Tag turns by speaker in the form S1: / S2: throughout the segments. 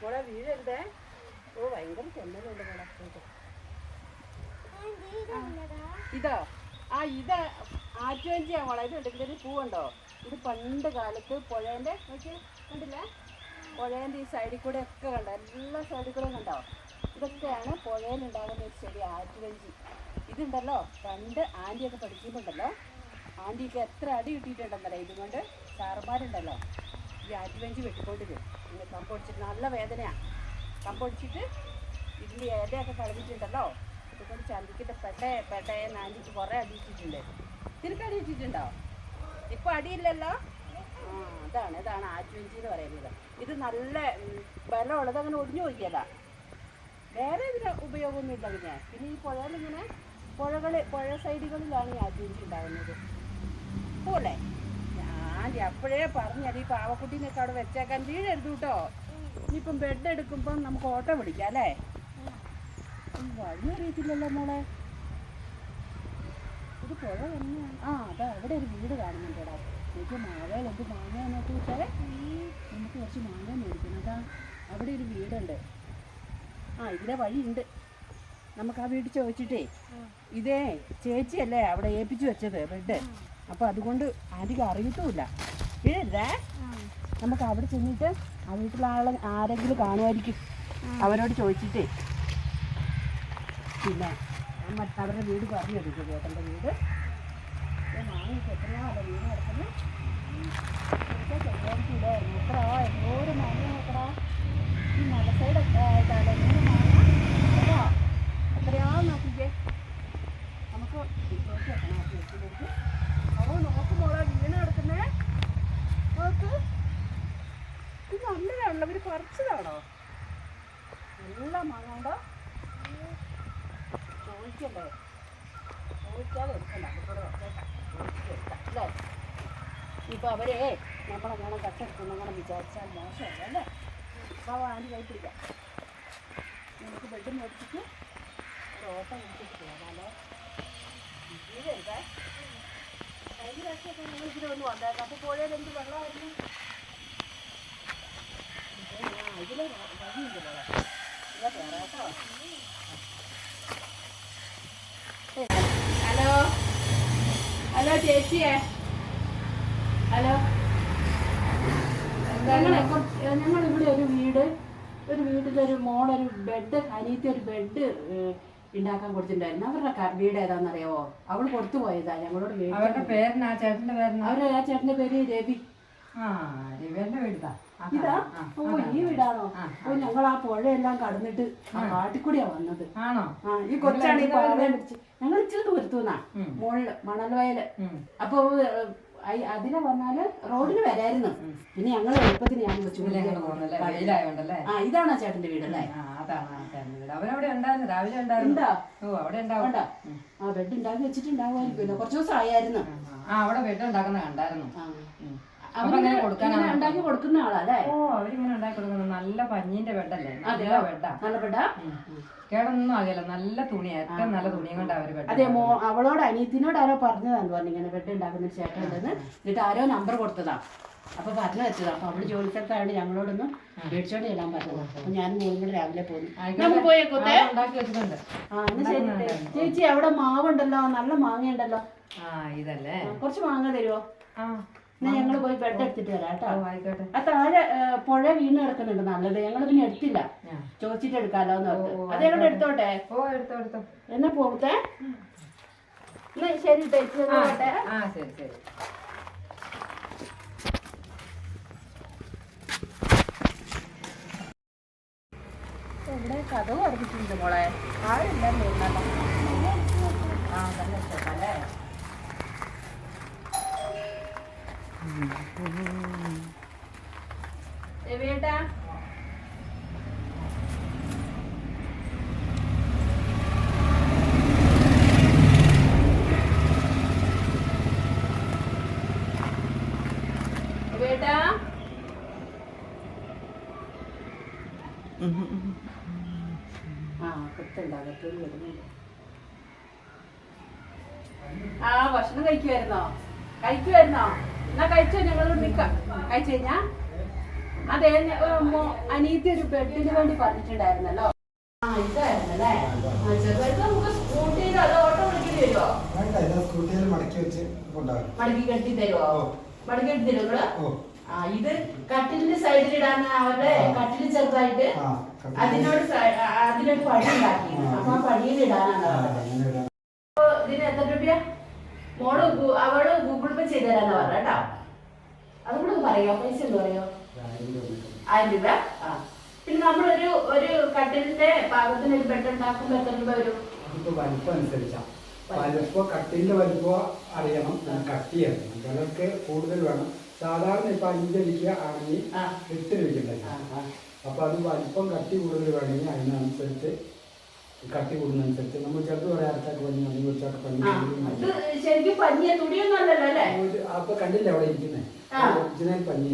S1: മോളെ വീഴരുതേ ഓ ഭയങ്കര ചെന്നലുണ്ട് മോളെ. ഇതോ? ആ ഇത് ആറ്റുവഞ്ചിയാ മോളെ. ഇത് ഉണ്ടെങ്കിൽ പൂവുണ്ടോ? ഇത് പണ്ട് കാലത്ത് പുഴേന്റെ നോക്കി കണ്ടില്ലേ? പുഴേന്റെ ഈ സൈഡിൽ കൂടെ ഒക്കെ കണ്ടോ? എല്ലാ സൈഡിൽ കൂടെ കണ്ടോ? ഇതൊക്കെയാണ് പുഴയിലുണ്ടാകുന്ന ഒരു ചെടി ആറ്റുവഞ്ചി. ഇതുണ്ടല്ലോ? പണ്ട് ആന്റിയൊക്കെ പഠിക്കുമ്പോണ്ടല്ലോ ആന്റിയൊക്കെ എത്ര അടി കിട്ടിയിട്ടുണ്ടെന്നല്ലേ ഇതുകൊണ്ട് സാറന്മാരുണ്ടല്ലോ ഈ ആറ്റുവഞ്ചി വെട്ടിക്കൊണ്ട് ഇങ്ങനെ കമ്പൊടിച്ചിട്ട് നല്ല വേദനയാണ് കമ്പൊടിച്ചിട്ട് ഇഡ്ഡലി ഇലയൊക്കെ കളഞ്ഞിട്ടുണ്ടല്ലോ ഇതുകൊണ്ട് ചന്തിക്കിട്ട് പെട്ടേ പെട്ടേ നാഞ്ചിട്ട് കുറേ അടിയിച്ചിട്ടുണ്ട് നിനക്ക് അടി ഇട്ടിട്ടുണ്ടോ? ഇപ്പൊ അടിയില്ലല്ലോ? ആ അതാണ് ഇതാണ് ആറ്റുവഞ്ചി എന്ന് പറയുന്നത്. ഇത് നല്ല ബലമുള്ളത് അങ്ങനെ ഒടിഞ്ഞു നോക്കിയതാ വേറെ ഇതിന് ഉപയോഗമൊന്നുമില്ല പിന്നെ. പിന്നെ ഈ പുഴകളിങ്ങനെ പുഴകൾ പുഴ സൈഡുകളിലാണ് ഈ ആറ്റുവഞ്ചി ഉണ്ടാകുന്നത്. പോലെ ഞാൻ അപ്പോഴേ പറഞ്ഞത് ഈ പാവക്കുട്ടീനൊക്കെ അവിടെ വെച്ചേക്കാൻ വീഴരുത് കേട്ടോ. ഇനിയിപ്പം ബെഡ് എടുക്കുമ്പം നമുക്ക് ഓട്ടോ പിടിക്കാം അല്ലേ? വഴി അറിയത്തില്ലല്ലോ മോളെ. ഇത് പുഴ തന്നെയാണ് ആ അതാ അവിടെ ഒരു വീട് കാണുന്നുണ്ടോടാ. എനിക്ക് മാവേൽ എന്ത് മാങ്ങ എന്നൊക്കെ വെച്ചാൽ നമുക്ക് കുറച്ച് മാങ്ങ മേടിക്കണം. അതാ അവിടെ ഒരു വീടുണ്ട്. ആ ഇതിലെ വഴിയുണ്ട്. നമുക്ക് ആ വീട്ടിൽ ചോദിച്ചിട്ടേ. ഇതേ ചേച്ചിയല്ലേ അവിടെ ഏൽപ്പിച്ചു വെച്ചത് ബെഡ് അപ്പോൾ അതുകൊണ്ട് അധികം അറിയത്തുമില്ല. വീഴരുതേ നമുക്ക് അവിടെ ചെന്നിട്ട് ആ വീട്ടിലെ ആളെ ആരെങ്കിലും കാണുമായിരിക്കും. അവരോട് ചോദിച്ചിട്ടേ. പിന്നെ അവരുടെ വീട് പറഞ്ഞു കൊടുക്കും ചേട്ടന്റെ വീട്. എത്രയാ അല്ല വീട് കിടക്കുന്നത് ചെറുതായിരിക്കും ഇതായിരുന്നു എത്ര എന്തോരം മാങ്ങ നോക്കടാ ഈ മല സൈഡൊക്കെ ആയിട്ടാണ് മൂന്ന് മാങ്ങ കേട്ടോ എത്രയാ നോക്കിക്കേ നമുക്ക് ഇങ്ങോട്ട് വെക്കണം ആ വീട്ടിലേക്ക് അവ നോക്കുമ്പോളാ വീണ് കിടക്കുന്നേ നോക്ക് ഇത് നല്ലതാണല്ലോ ഇവർ പറിച്ചതാണോ മാങ്ങ ഉണ്ടോ ചോദിക്കണ്ടേ ചോദിക്കാതെ എടുക്കണ്ട എടുക്കാം അല്ലേ? ഇപ്പൊ അവരെ നമ്മളെങ്ങനെ കട്ടെടുക്കുന്നെങ്ങനെ വിചാരിച്ചാൽ മോശമല്ല അല്ലേ? അപ്പോൾ ആന്റി കൈ പിടിക്കാം നമുക്ക് ബെഡ് മേടിച്ചിട്ട് ഒരു ഓട്ടം വിളിച്ചിട്ട് പോകാമല്ലോ വീഴരുതേ കഴിഞ്ഞ പ്രാവശ്യമൊക്കെ നിങ്ങൾ ഇതിൽ ഒന്ന് വന്നേക്കാം. അപ്പോൾ പുഴയിൽ എന്ത് വെള്ളമായിരുന്നു? ഇതിലെ വഴിയുണ്ടല്ലോ ഹലോ? ഹലോ ചേച്ചിയെ? ഹലോ? ഞങ്ങളെ ഞങ്ങൾ ഇവിടെ ഒരു വീട് ഒരു വീട്ടിലൊരു മോളൊരു ബെഡ് അനിയത്തി ഒരു ബെഡ് ഉണ്ടാക്കാൻ കൊടുത്തിട്ടുണ്ടായിരുന്നു. അവരുടെ വീട് ഏതാണെന്നറിയാവോ അവൾ കൊടുത്തു പോയതാ ഞങ്ങളോട്
S2: അവരുടെ പേരനാ ചേട്ടന്റെ പേരനാ
S1: അവരുടെ ആ ചേട്ടന്റെ പേര് രവി.
S2: ആ രവിയുടെ വീടാ
S1: ഇതാ ഓ ഈ വീടാണോ? ഓ ഞങ്ങൾ ആ പുഴയെല്ലാം കടന്നിട്ട് ആ കാട്ടിക്കൂടിയാ വന്നത്.
S2: ആണോ?
S1: ആ ഈ കൊച്ചാണ് ഈ പാവയെ പിടിച്ച്. ഞങ്ങൾ ഇച്ചിരി ദൂരത്തുനിന്നാ മുകളിൽ മണൽ വയൽ
S2: ഉം.
S1: അപ്പൊ അതിനെ വന്നാൽ റോഡിന് വരായിരുന്നു. പിന്നെ ഞങ്ങൾ എളുപ്പത്തിന് ഞാൻ ആ ഇതാണോ ചേട്ടന്റെ
S2: വീട്
S1: അല്ലേ? ആ ബെഡ് ഉണ്ടാക്കി വെച്ചിട്ടുണ്ടാവുമായിരിക്കുമല്ലോ. കുറച്ചു ദിവസം ആയായിരുന്നു
S2: ആ അവിടെ ബെഡ് ഉണ്ടാക്കുന്ന കണ്ടായിരുന്നു.
S1: അവരിങ്ങനെ ഉണ്ടാക്കി കൊടുക്കുന്ന ആളല്ലേ?
S2: ഓ അവരിങ്ങനെ ഉണ്ടാക്കി കൊടുക്കുന്നത് നല്ല പഞ്ഞിന്റെ ബെഡല്ലേ? നല്ല ബെഡാ.
S1: നല്ല ബെഡാ?
S2: കേടൊന്നും ആകില്ല നല്ല തുണി ഏറ്റവും നല്ല തുണിയും കൊണ്ട് അവർ ബെഡ്
S1: അതെ മോ അവളോട് അനിയത്തിനോട് ആരോ പറഞ്ഞതാന്ന് പറഞ്ഞു ഇങ്ങനെ ബെഡ് ഉണ്ടാക്കുന്ന ചേട്ടൻ ഉണ്ടെന്ന്. എന്നിട്ട് ആരോ നമ്പർ കൊടുത്തതാ. അപ്പൊ പറഞ്ഞു വെച്ചതാ. അപ്പൊ അവൾ ജോലി ഞങ്ങളോടൊന്നും മേടിച്ചോണ്ട് ചെല്ലാൻ പറഞ്ഞതാ. അപ്പൊ ഞാൻ മോളും കൂടെ രാവിലെ പോയി പോയേക്കോട്ടെ
S2: ആ,
S1: ചേച്ചി അവിടെ മാവുണ്ടല്ലോ. നല്ല മാങ്ങയുണ്ടല്ലോ.
S2: ആ ഇതല്ലേ?
S1: കുറച്ച് മാങ്ങ തരുവോ?
S2: ആ.
S1: എന്നാ ഞങ്ങൾ പോയി ബെഡ് എടുത്തിട്ട് വരാം കേട്ടോ. ആ താഴെ പുഴ വീണ് കിടക്കുന്നുണ്ട് നല്ലത്. ഞങ്ങൾ പിന്നെ എടുത്തില്ല. ചോദിച്ചിട്ട് എടുക്കാലോ എന്ന് പറഞ്ഞു അത് ഞങ്ങൾ എടുത്തോട്ടെ? എന്നാ പോകട്ടെ? എന്നാ ശരി പോട്ടെ
S2: ആ ശരി ശരി.
S1: ഇവിടെ കഥ പറഞ്ഞിട്ടുണ്ട് മോളെ. തോന്നല്ലോ ആ നല്ല ഇഷ്ടമല്ലേ ആ ഭക്ഷണം കഴിക്കുമായിരുന്നോ കഴിക്കുമായിരുന്നോ എന്നാ കഴിച്ചോ ഞങ്ങൾ നിക്കാം. കഴിച്ചു കഴിഞ്ഞാ അതെ അനീതി ഒരു ബെഡിന് വേണ്ടി പറഞ്ഞിട്ടുണ്ടായിരുന്നല്ലോ. ആ ഇതായിരുന്നല്ലേ ആ, ചെറുതായിട്ട് നമുക്ക് സ്കൂട്ടിയിലോ അതോ ഓട്ടോ വിളിക്കേണ്ടി വരുമോ
S3: വേണ്ട എല്ലാ സ്കൂട്ടിയിൽ മടക്കി വെച്ച്
S1: മടക്കി കെട്ടി തരുമോ മടക്കി കെട്ടി തരുമോ ആ ഇത് കട്ടിലിന്റെ സൈഡിൽ ഇടാൻ അവരുടെ കട്ടിൽ ചെറുതായിട്ട് അതിനോട് അതിനൊരു പടി ഉണ്ടാക്കി. അപ്പൊ ആ പടിയിൽ ഇടാനാണ് ഇതിന് എത്ര രൂപ മോൾ അവൾ ഗൂഗിൾ പേ ചെയ്ത് തരാന്ന് പറഞ്ഞ കേട്ടോ. അതും കൂടെ ഒന്ന് പറയോ പൈസ ഒന്ന് പറയോ
S3: ആയിരം രൂപ.
S1: ആ. പിന്നെ നമ്മളൊരു ഒരു കട്ടിലിന്റെ പാകത്തിന് ഒരു ബെഡ് ഉണ്ടാക്കുമ്പോ എത്ര രൂപ വരും?
S3: വലിപ്പം അനുസരിച്ചാ. വലിപ്പം കട്ടിന്റെ വലിപ്പോ അറിയണം. കട്ടി അറിയണം. ചിലർക്ക് കൂടുതൽ വേണം. സാധാരണ ഇപ്പൊ അഞ്ചടിക്ക ആണെങ്കിൽ. എട്ട് രൂപയ്ക്കുണ്ടായി
S1: ആ, ആ.
S3: അപ്പൊ അത് വലിപ്പം കട്ടി കൂടുതൽ വേണമെങ്കിൽ അതിനനുസരിച്ച് കട്ടി കൂടുന്നതനുസരിച്ച്. നമ്മൾ ചിലപ്പോൾ പറയാം അരച്ചാക്ക് പഞ്ഞി അല്ലെങ്കിൽ ഉച്ചാക്ക് പഞ്ഞി
S1: ശരിക്കും പഞ്ഞിയ തുണിയൊന്നും അല്ലല്ലോ അല്ലേ?
S3: അപ്പൊ കണ്ടില്ല അവിടെ
S1: ഇരിക്കുന്നേ.
S3: ഒറിജിനൽ പഞ്ഞി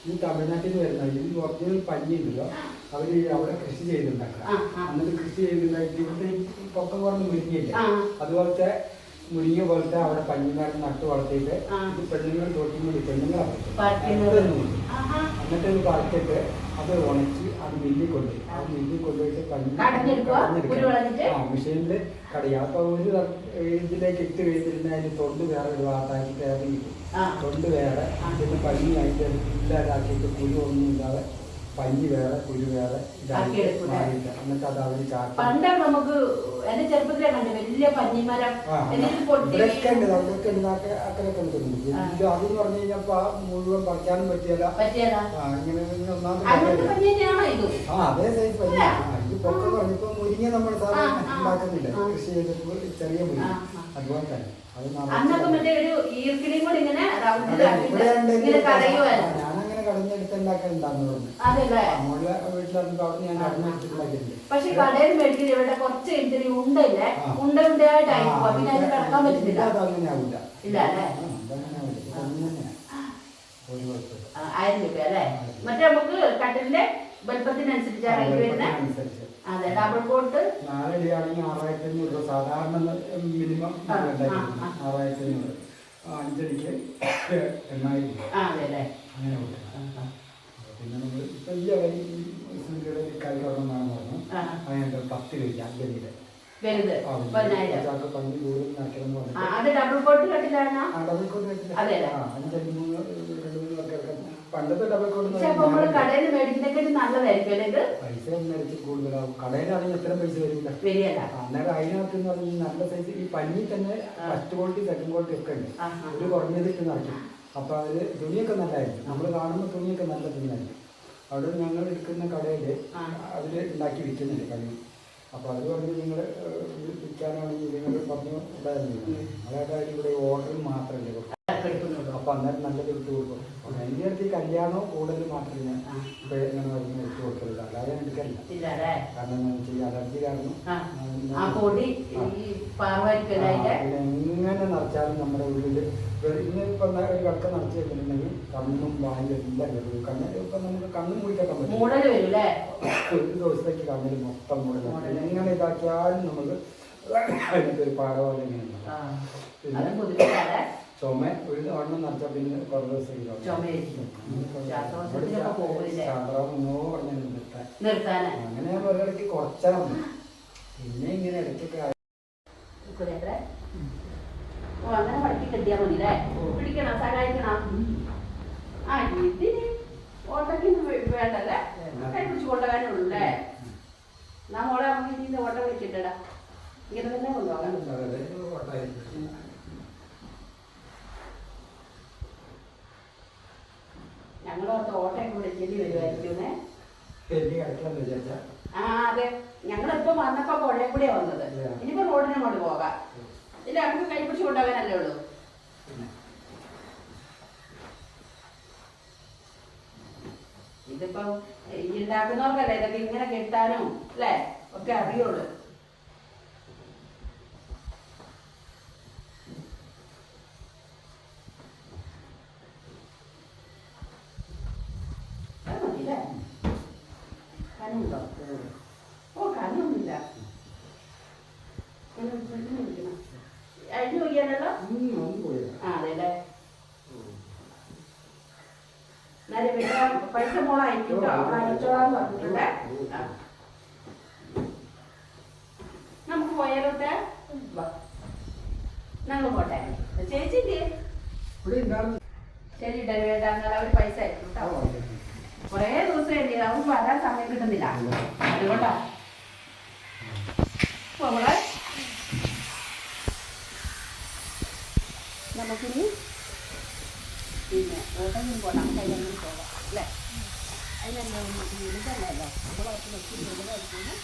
S3: ഈ തമിഴ്നാട്ടിൽ നിന്ന് വരുന്ന ഇതിൽ ഒറിജിനൽ പഞ്ഞി ഉണ്ടല്ലോ അവർ അവിടെ കൃഷി ചെയ്തുണ്ടാക്കുക. എന്നിട്ട് കൃഷി ചെയ്തിട്ടുണ്ടായിട്ട് ഇവിടെ പൊക്കം കുറഞ്ഞ്
S1: വരികയില്ല
S3: അതുപോലത്തെ മുരിങ്ങ പോലത്തെ അവിടെ പഞ്ഞിമാരം നട്ട് വളർത്തിയിട്ട്. ഇത് പെണ്ണുങ്ങൾ തോട്ടിക്കൊണ്ട് പെണ്ണുങ്ങൾ. എന്നിട്ട് ഇത് പറിച്ചിട്ട് അത് ഉണക്കി അത് മില്ലിൽ കൊണ്ടുപോയി ആ മില്ലിൽ കൊണ്ടുപോയിട്ട്
S1: കടഞ്ഞെടുക്കുക?
S3: ആ മെഷീനിൽ കടയാ അപ്പൊ ഒരു ഇതിലേക്ക് ഇട്ട് കഴിഞ്ഞിരുന്ന അതിന് തൊണ്ട് വേറെ ഒരു വാർത്താക്കി കയറി. തൊണ്ട് വേറെ. പിന്നെ പഞ്ഞി ആയിട്ട് ഇല്ലാതാക്കിയിട്ട് കുരു ഒന്നും ഇല്ലാതെ പഞ്ഞി വേറെ കുരു വേറെ എന്നിട്ട് അത് അവർ
S1: പണ്ട് നമുക്ക് എന്റെ ചെറുപ്പത്തിലെ കണ്ടു വലിയ പഞ്ഞിമരം
S3: ഉണ്ട് ഉണ്ട് അതെന്ന് പറഞ്ഞു കഴിഞ്ഞപ്പോ ആ മുഴുവൻ പറിക്കാനും പറ്റിയല്ല. ഇങ്ങനെ ഒന്നാമത് ആ അതേ സൈസ് പഞ്ഞി ആ ഇത് പൊക്ക പറഞ്ഞിപ്പോ മുരിങ്ങ നമ്മൾ സാധാരണ. ഉണ്ടാക്കുന്നില്ല. കൃഷി ചെയ്തപ്പോൾ ചെറിയ മുരിങ്ങ. അതുപോലെ തന്നെ. അത്
S1: അന്നൊക്കെ
S3: നിറച്ച്
S1: മറ്റേ ഒരു ഈർക്കിളിയും കൂടി ഇങ്ങനെ
S3: അതെ,
S1: റൗണ്ടിലാക്കിയിട്ട്
S3: ഇവിടെ ഉണ്ടെങ്കിൽ
S1: ഇങ്ങനെ കടയുമായിരുന്നു
S3: ഞാനങ്ങനെ കടഞ്ഞെടുത്ത് ഉണ്ടാക്കലുണ്ടാന്ന് പറഞ്ഞു
S1: അതല്ലേ
S3: നമ്മളുടെ വീട്ടിലിറങ്ങുമ്പോ അവിടെ ഞാൻ കടഞ്ഞെടുത്തിട്ടുണ്ടാക്കിയിട്ടുണ്ട്
S1: പക്ഷെ കടയിൽ മേടിക്കുന്നത് ഇവിടെ കുറച്ച് കഴിഞ്ഞിട്ട് ഉണ്ടല്ലേ. ഉണ്ട. പിന്നെ കിടക്കാൻ പറ്റുന്നില്ല
S3: ആവില്ല
S1: ഇല്ല അല്ലേ? ആയിരം രൂപ അല്ലേ? മറ്റേ നമുക്ക് കട്ടിലിന്റെ വലുപ്പത്തിനനുസരിച്ച് അതെ ഡബിൾ കോട്ട്
S3: നാലടിയാണെങ്കിൽ ആറായിരത്തി അഞ്ഞൂറ് രൂപ. സാധാരണ മിനിമം. ആറായിരത്തി അഞ്ഞൂറ് അഞ്ചടിക്ക്
S1: ആ അതെ അല്ലേ
S3: അങ്ങനെ. പിന്നെ നമ്മൾ ഇപ്പം ഈ അടി സൂര്യയുടെ കൈകൊണ്ടെന്നാണ് പറഞ്ഞു. അതിനകത്ത് പത്ത് കഴിക്കാം അഞ്ചടിയുടെ
S1: വലുത്. പതിനായിരം. അത് ഡബിൾ കോട്ട് കട്ടിലാണോ
S3: ഡബിൾ കോട്ട് വെച്ചിട്ട്
S1: അതെ അല്ലേ?
S3: ആ അഞ്ചടി മൂന്ന് രണ്ട് മൂന്ന് പേർക്ക് പണ്ടത്തെ ഡബിൾ കോട്ട്
S1: പക്ഷെ അപ്പൊ നമ്മൾ കടയിൽ നിന്ന് മേടിക്കുന്നതിനെക്കാട്ടി നല്ലതായിരിക്കും അല്ലേ ഇത്
S3: പൈസ ഒന്നരച്ച് കൂടുതലാവും. കടയിലാണെങ്കിൽ എത്ര പൈസ വരില്ല.
S1: വരികയല്ല.
S3: അന്നേരം അതിനകത്ത് എന്ന് പറഞ്ഞാൽ നല്ല സൈസ് ഈ പഞ്ഞി തന്നെ ഫസ്റ്റ് ക്വാളിറ്റി സെക്കൻഡ് ക്വാളിറ്റി ഒക്കെ ഉണ്ട്. ഒരു കുറഞ്ഞതിട്ട് നിറയ്ക്കും. അപ്പൊ അതിൽ തുണിയൊക്കെ നല്ലതായിരിക്കും. നമ്മൾ കാണുന്ന തുണിയൊക്കെ നല്ല തുണിയായിരിക്കും. അവിടെ ഞങ്ങൾ എടുക്കുന്ന കടയിൽ
S1: അതിൽ
S3: അതിൽ ഉണ്ടാക്കി വിൽക്കുന്നുണ്ട് പഞ്ഞി. അപ്പൊ അത് പറഞ്ഞ് നിങ്ങൾ വിൽക്കാനാണെങ്കിൽ നിങ്ങൾ പറഞ്ഞു ഉണ്ടായിരുന്നു അതായത് ഇവിടെ ഓർഡർ മാത്രമല്ലേ അപ്പൊ അന്നേരം നല്ലത് ഇട്ട് കൊടുക്കും എന്റെ എന്റെ അടുത്ത് ഈ കല്യാണവും കൂടുതൽ മാത്രമേ ഞാൻ ഇങ്ങനെ വരുന്ന ഇട്ട് കൊടുക്കരുത് അല്ലാതെ ഞാൻ എടുക്കലില്ല. കാരണം എന്താ വെച്ചാൽ ഈ അലർജി കാരണം എങ്ങനെ നിറച്ചാലും നമ്മുടെ ഉള്ളിൽ ഇന്ന് ഇപ്പൊ ന- ഒരു കടക്ക നിറച്ച് വെച്ചിട്ടുണ്ടെങ്കിൽ കണ്ണും വായും എല്ലാം കയറും കണ്ണ് ഇപ്പൊ നമുക്ക് കണ്ണും കുഴിക്കാൻ പറ്റും.
S1: വരും
S3: ഒരു ദിവസത്തേക്ക് കണ്ണിൽ മൊത്തം മൂടല
S1: മൂടൽ.
S3: എങ്ങനെ ഇതാക്കിയാലും നമുക്ക് അതിനകത്ത് ഒരു പാഠം പോലെ ചുമ ഒരു തവണ നിറച്ചാൽ പിന്നെ കുറേ ദിവസം? ശാസ്ത്രം ഒന്നോ പറഞ്ഞു നിർത്താൻ. അങ്ങനെ ഒരിടയ്ക്ക് കുറച്ചാണ് പിന്നെ ഇങ്ങനെ ഇടയ്ക്കൊക്കെ
S1: അങ്ങനെ പഠിക്കി കെട്ടിയാ മതി അല്ലേ പിടിക്കണം സഹായിക്കണം. ആ ഇതിന് ഓട്ടയ്ക്കൊന്നും വേണ്ടല്ലേ? കൈ പിടിച്ച് കൊണ്ടുപോകാനേ ഉള്ളൂ അല്ലേ എന്നാ മോളെ നമുക്ക് ഇനി ഓട്ട വിളിക്കട്ടടാ ഇങ്ങനെ തന്നെ കൊണ്ടുപോകാൻ
S3: അടുക്കളന്ന് വിചാരിച്ചാൽ
S1: ആ അതെ. ഞങ്ങളിപ്പോ വന്നപ്പോ കൂടിയാ വന്നത്. ഇനിയിപ്പോ റോഡിന് അങ്ങോട്ട് പോകാം. ഇല്ല നമുക്ക് കൈ പിടിച്ച് കൊണ്ടുപോകാനല്ലേ ഉള്ളൂ. ഇതിപ്പോ ഈ ഉണ്ടാക്കുന്നവർക്കല്ലേ ഇതൊക്കെ ഇങ്ങനെ കെട്ടാനും അല്ലേ? ഒക്കെ അറിയുള്ളൂ അത് മതില്ലേ? കനമുണ്ടോ? ഓ കനമൊന്നുമില്ല കനം പെട്ടെന്ന് ഇരിക്കണം. അഴിഞ്ഞു നോക്കിയാലോ
S3: ഒന്നും പോയില്ല
S1: ആ എന്നാലും ഇവിടെ പൈസ മോളായിരിക്കും കേട്ടോ അവൾ അയച്ചോളാന്ന് പറഞ്ഞിട്ടുണ്ട്. നമുക്ക് പോയാലോട്ടെ ഞങ്ങൾ പോട്ടെ. ചേച്ചി ശരി വേണ്ട എന്നാൽ അവർ പൈസ ആയിരിക്കും കേട്ടോ കുറേ ദിവസം എണ്ണി നമുക്ക് വരാൻ സമയം കിട്ടുന്നില്ല. അതുകൊണ്ടാ. നമ്മൾ നമുക്കിനി പിന്നെ പോകണം നമുക്ക് അതിനെങ്കിലും പോകാം അല്ലേ? ഒന്ന് വീടുതല്ലല്ലോ നമ്മളവിടെ വെച്ച് വീടുതായിരിക്കും